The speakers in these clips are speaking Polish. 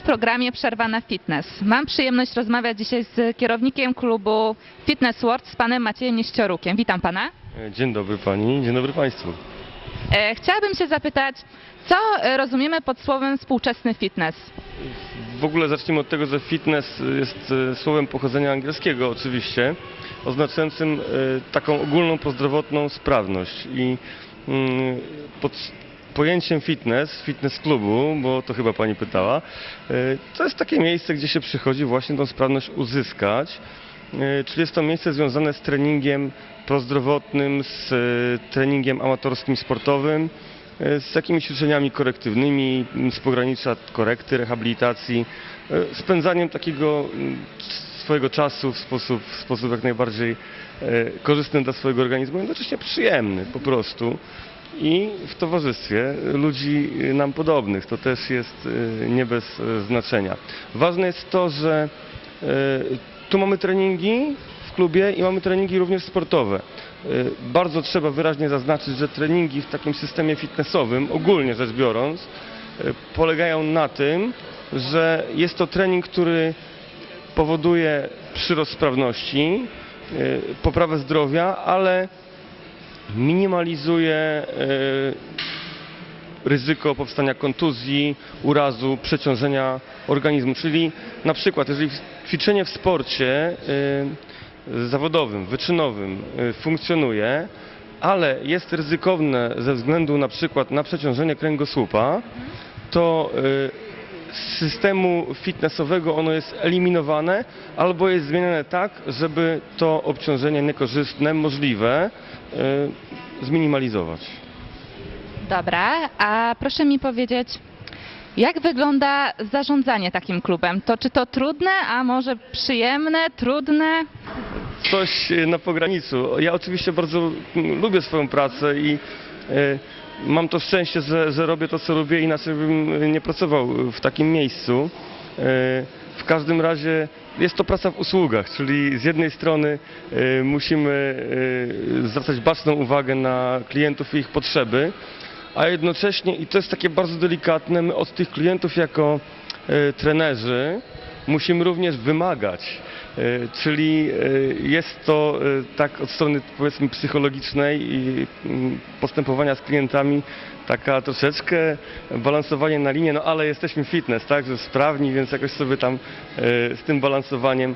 programie Przerwa na Fitness. Mam przyjemność rozmawiać dzisiaj z kierownikiem klubu Fitness World, z panem Maciejem Nieściorukiem. Witam pana. E, Dzień dobry pani, dzień dobry państwu. E, chciałabym się zapytać, co e, rozumiemy pod słowem współczesny fitness? W ogóle zacznijmy od tego, że fitness jest słowem pochodzenia angielskiego oczywiście, oznaczającym taką ogólną prozdrowotną sprawność i mm, pod pojęciem fitness, fitness klubu, bo to chyba pani pytała, e, to jest takie miejsce, gdzie się przychodzi właśnie tą sprawność uzyskać. E, Czyli jest to miejsce związane z treningiem prozdrowotnym, z e, treningiem amatorskim sportowym, z jakimiś ćwiczeniami korektywnymi, z pogranicza korekty, rehabilitacji, spędzaniem takiego swojego czasu w sposób, w sposób jak najbardziej korzystny dla swojego organizmu, jednocześnie przyjemny po prostu. I w towarzystwie ludzi nam podobnych. To też jest e, nie bez e, znaczenia. Ważne jest to, że e, tu mamy treningi w klubie i mamy treningi również sportowe. Bardzo trzeba wyraźnie zaznaczyć, że treningi w takim systemie fitnessowym, ogólnie rzecz biorąc, polegają na tym, że jest to trening, który powoduje przyrost sprawności, poprawę zdrowia, ale minimalizuje e, ryzyko powstania kontuzji, urazu, przeciążenia organizmu. Czyli na przykład, jeżeli ćwiczenie w sporcie y, zawodowym, wyczynowym y, funkcjonuje, ale jest ryzykowne ze względu na przykład na przeciążenie kręgosłupa, to z systemu fitnessowego ono jest eliminowane albo jest zmienione tak, żeby to obciążenie niekorzystne, możliwe, zminimalizować. Dobra, a proszę mi powiedzieć, jak wygląda zarządzanie takim klubem? To czy to trudne, a może przyjemne, trudne? coś e, na pograniczu. Ja oczywiście bardzo mm, lubię swoją pracę i e, mam to szczęście, że, że robię to, co lubię, inaczej bym e, nie pracował w takim miejscu. E, w każdym razie jest to praca w usługach, czyli z jednej strony e, musimy e, zwracać baczną uwagę na klientów i ich potrzeby, a jednocześnie, i to jest takie bardzo delikatne, my od tych klientów jako trenerzy musimy również wymagać. E, Czyli e, jest to e, tak od strony powiedzmy psychologicznej i mm, postępowania z klientami taka troszeczkę balansowanie na linie, no ale jesteśmy fitness, tak, że sprawni, więc jakoś sobie tam z tym balansowaniem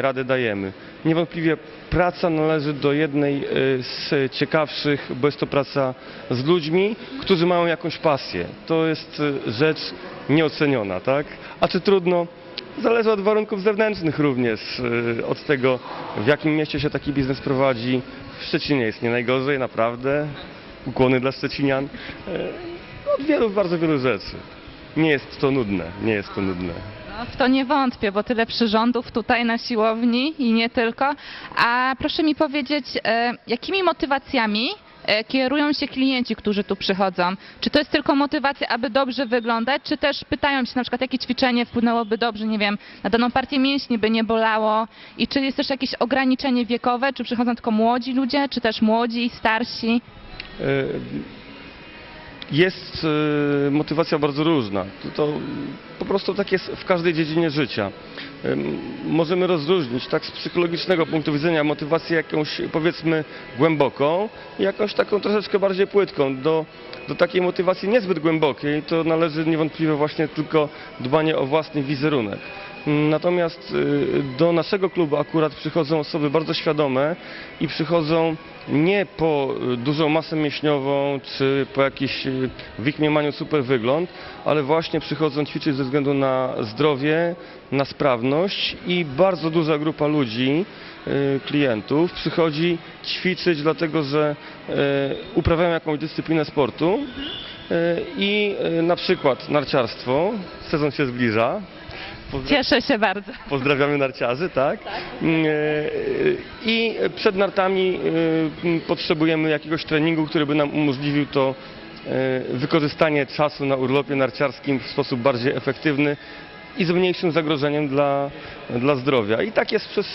radę dajemy. Niewątpliwie praca należy do jednej z ciekawszych, bo jest to praca z ludźmi, którzy mają jakąś pasję. To jest rzecz nieoceniona, tak? A czy trudno? Zależy od warunków zewnętrznych również, e, od tego w jakim mieście się taki biznes prowadzi. W Szczecinie jest nie najgorzej, naprawdę. Ukłony dla Szczecinian. E, Od wielu, bardzo wielu rzeczy. Nie jest to nudne, nie jest to nudne. No, w to nie wątpię, bo tyle przyrządów tutaj na siłowni i nie tylko. A proszę mi powiedzieć, e, jakimi motywacjami e, kierują się klienci, którzy tu przychodzą? Czy to jest tylko motywacja, aby dobrze wyglądać, czy też pytają się na przykład, jakie ćwiczenie wpłynęłoby dobrze, nie wiem, na daną partię mięśni, by nie bolało? I czy jest też jakieś ograniczenie wiekowe, czy przychodzą tylko młodzi ludzie, czy też młodzi i starsi? E, Jest e, motywacja bardzo różna. To, po prostu tak jest w każdej dziedzinie życia. Em, Możemy rozróżnić tak z psychologicznego punktu widzenia motywację jakąś powiedzmy głęboką i jakąś taką troszeczkę bardziej płytką. Do, do takiej motywacji niezbyt głębokiej to należy niewątpliwie właśnie tylko dbanie o własny wizerunek. Natomiast y, do naszego klubu akurat przychodzą osoby bardzo świadome i przychodzą nie po dużą masę mięśniową czy po jakiś y, w ich mniemaniu super wygląd, ale właśnie przychodzą ćwiczyć ze względu na zdrowie, na sprawność i bardzo duża grupa ludzi, y, klientów przychodzi ćwiczyć dlatego, że uprawiają jakąś dyscyplinę sportu i na przykład narciarstwo, sezon się zbliża, Pozdra- Cieszę się bardzo. Pozdrawiamy narciarzy, tak? Mm, e, I przed nartami e, potrzebujemy jakiegoś treningu, który by nam umożliwił to e, wykorzystanie czasu na urlopie narciarskim w sposób bardziej efektywny. I z mniejszym zagrożeniem dla, dla zdrowia. I tak jest przez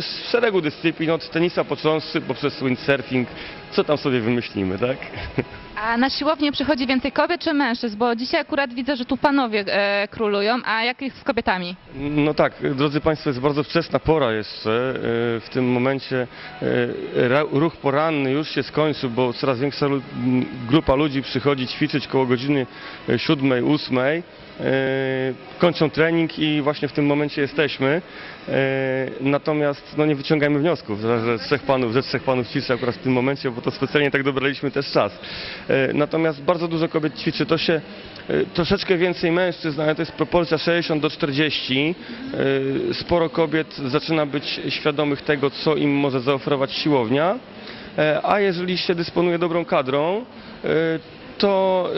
z szeregu dyscyplin, od tenisa począwszy, poprzez windsurfing, co tam sobie wymyślimy, tak? A na siłownię przychodzi więcej kobiet czy mężczyzn? Bo dzisiaj akurat widzę, że tu panowie e, królują, a jak jest z kobietami? No tak, drodzy Państwo, jest bardzo wczesna pora jeszcze. E, W tym momencie e, ra- ruch poranny już się skończył, bo coraz większa grupa ludzi przychodzi ćwiczyć koło godziny e, siódmej, ósmej. E, Kończą trening i właśnie w tym momencie jesteśmy. E, Natomiast no nie wyciągajmy wniosków, że trzech panów, że trzech panów ćwiczy akurat w tym momencie, bo to specjalnie tak dobraliśmy też czas. E, Natomiast bardzo dużo kobiet ćwiczy. To się e, troszeczkę więcej mężczyzn, ale to jest proporcja 60 do 40. E, Sporo kobiet zaczyna być świadomych tego, co im może zaoferować siłownia. A jeżeli się dysponuje dobrą kadrą, to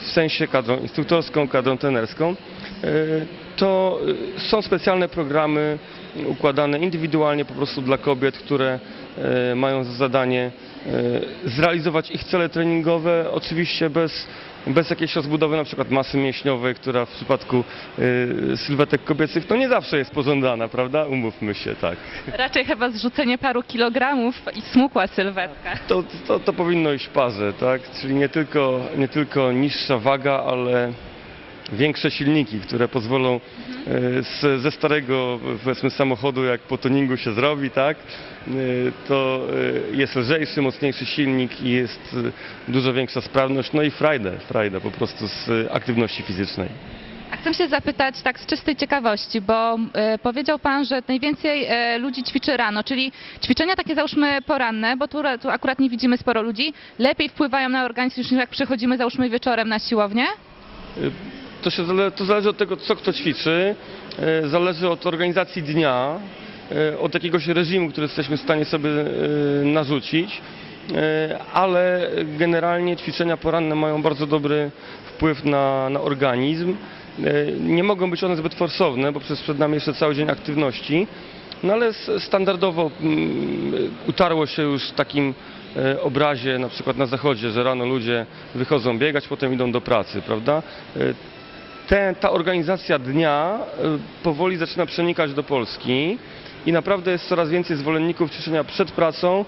w sensie kadrą instruktorską, kadrą trenerską, e, to e, są specjalne programy układane indywidualnie po prostu dla kobiet, które e, mają za zadanie zrealizować ich cele treningowe, oczywiście bez, bez jakiejś rozbudowy na przykład masy mięśniowej, która w przypadku e, sylwetek kobiecych no nie zawsze jest pożądana, prawda? Umówmy się, tak. Raczej chyba zrzucenie paru kilogramów i smukła sylwetka. To, to, to powinno iść w parze, tak? Czyli nie tylko, nie tylko niższa waga, ale większe silniki, które pozwolą e, z, ze starego powiedzmy samochodu, jak po tuningu się zrobi, tak? E, To e, jest lżejszy, mocniejszy silnik i jest dużo większa sprawność, no i frajdę, frajdę po prostu z aktywności fizycznej. A chcę się zapytać tak z czystej ciekawości, bo powiedział Pan, że najwięcej ludzi ćwiczy rano, czyli ćwiczenia takie załóżmy poranne, bo tu, tu akurat nie widzimy sporo ludzi, lepiej wpływają na organizm niż jak przychodzimy załóżmy wieczorem na siłownię? To, się zale, to zależy od tego, co kto ćwiczy, e, zależy od organizacji dnia, e, od jakiegoś reżimu, który jesteśmy w stanie sobie e, narzucić, ale generalnie ćwiczenia poranne mają bardzo dobry wpływ na, na organizm. Nie mogą być one zbyt forsowne, bo przez przed nami jeszcze cały dzień aktywności, no ale standardowo mm, utarło się już takim obrazie, na przykład na zachodzie, że rano ludzie wychodzą biegać, potem idą do pracy, prawda? Ta organizacja dnia y, powoli zaczyna przenikać do Polski i naprawdę jest coraz więcej zwolenników ćwiczenia przed pracą.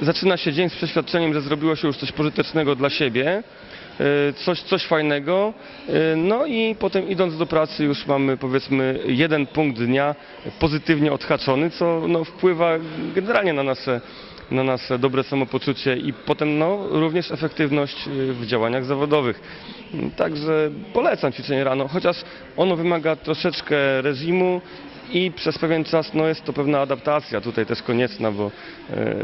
Zaczyna się dzień z przeświadczeniem, że zrobiło się już coś pożytecznego dla siebie, y, coś, coś fajnego. y, No i potem idąc do pracy już mamy powiedzmy jeden punkt dnia pozytywnie odhaczony, co no, wpływa generalnie na nasze na nasze dobre samopoczucie i potem no, również efektywność y, w działaniach zawodowych. Także polecam ćwiczenie rano, chociaż ono wymaga troszeczkę reżimu i przez pewien czas no, jest to pewna adaptacja tutaj też konieczna, bo, e,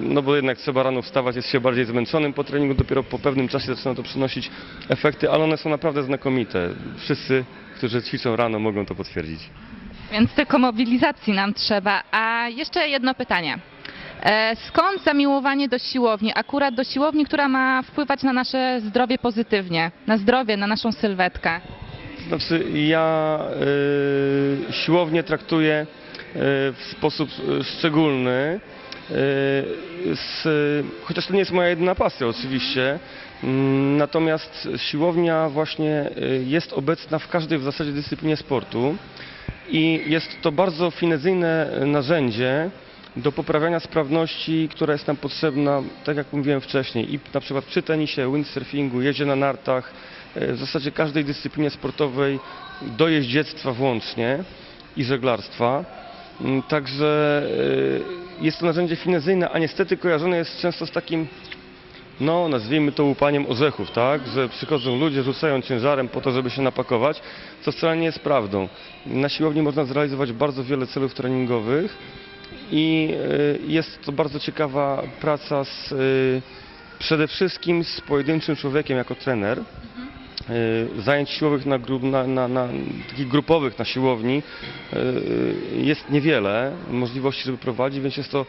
no, bo jednak trzeba rano wstawać, jest się bardziej zmęczonym po treningu, dopiero po pewnym czasie zaczyna to przynosić efekty, ale one są naprawdę znakomite. Wszyscy, którzy ćwiczą rano mogą to potwierdzić. Więc tylko mobilizacji nam trzeba. A jeszcze jedno pytanie. E, Skąd zamiłowanie do siłowni? Akurat do siłowni, która ma wpływać na nasze zdrowie pozytywnie, na zdrowie, na naszą sylwetkę. Znaczy ja y, siłownię traktuję y, w sposób y, szczególny. Y, z, chociaż to nie jest moja jedyna pasja oczywiście. Mm, Natomiast siłownia właśnie y, jest obecna w każdej w zasadzie dyscyplinie sportu i jest to bardzo finezyjne narzędzie do poprawiania sprawności, która jest nam potrzebna, tak jak mówiłem wcześniej, i na przykład przy tenisie, windsurfingu, jeździe na nartach, e, w zasadzie każdej dyscyplinie sportowej do jeździectwa włącznie i żeglarstwa. Mm, Także e, jest to narzędzie finezyjne, a niestety kojarzone jest często z takim no nazwijmy to łupaniem orzechów, tak? Że przychodzą ludzie, rzucają ciężarem po to, żeby się napakować, co wcale nie jest prawdą. Na siłowni można zrealizować bardzo wiele celów treningowych i y, jest to bardzo ciekawa praca z, y, przede wszystkim z pojedynczym człowiekiem jako trener. Y, Zajęć siłowych na, gru- na, na, na takich grupowych na siłowni jest niewiele możliwości, żeby prowadzić, więc jest to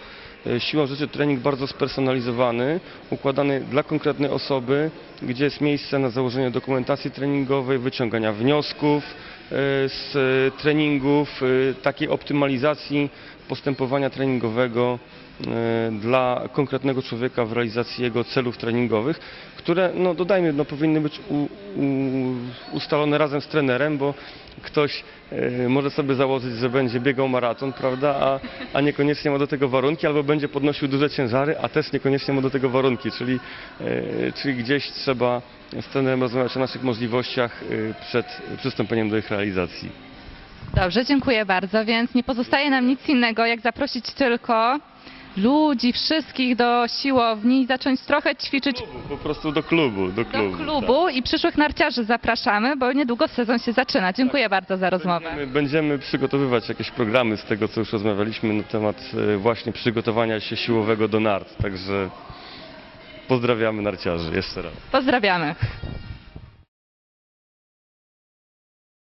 siłą rzeczy trening bardzo spersonalizowany, układany dla konkretnej osoby, gdzie jest miejsce na założenie dokumentacji treningowej, wyciągania wniosków z y, treningów, y, takiej optymalizacji postępowania treningowego e, dla konkretnego człowieka w realizacji jego celów treningowych, które, no dodajmy, no, powinny być u, u, ustalone razem z trenerem, bo ktoś e, może sobie założyć, że będzie biegał maraton, prawda, a, a niekoniecznie ma do tego warunki, albo będzie podnosił duże ciężary, a też niekoniecznie ma do tego warunki, czyli, e, czyli gdzieś trzeba z trenerem rozmawiać o naszych możliwościach e, przed przystąpieniem do ich. Dobrze, dziękuję bardzo, więc nie pozostaje nam nic innego, jak zaprosić tylko ludzi, wszystkich do siłowni i zacząć trochę ćwiczyć Po prostu do klubu, do klubu. do klubu i przyszłych narciarzy zapraszamy, bo niedługo sezon się zaczyna. Dziękuję bardzo za tak. rozmowę. Będziemy, będziemy przygotowywać jakieś programy z tego, co już rozmawialiśmy na temat e, właśnie przygotowania się siłowego do nart, także pozdrawiamy narciarzy jeszcze raz. Pozdrawiamy.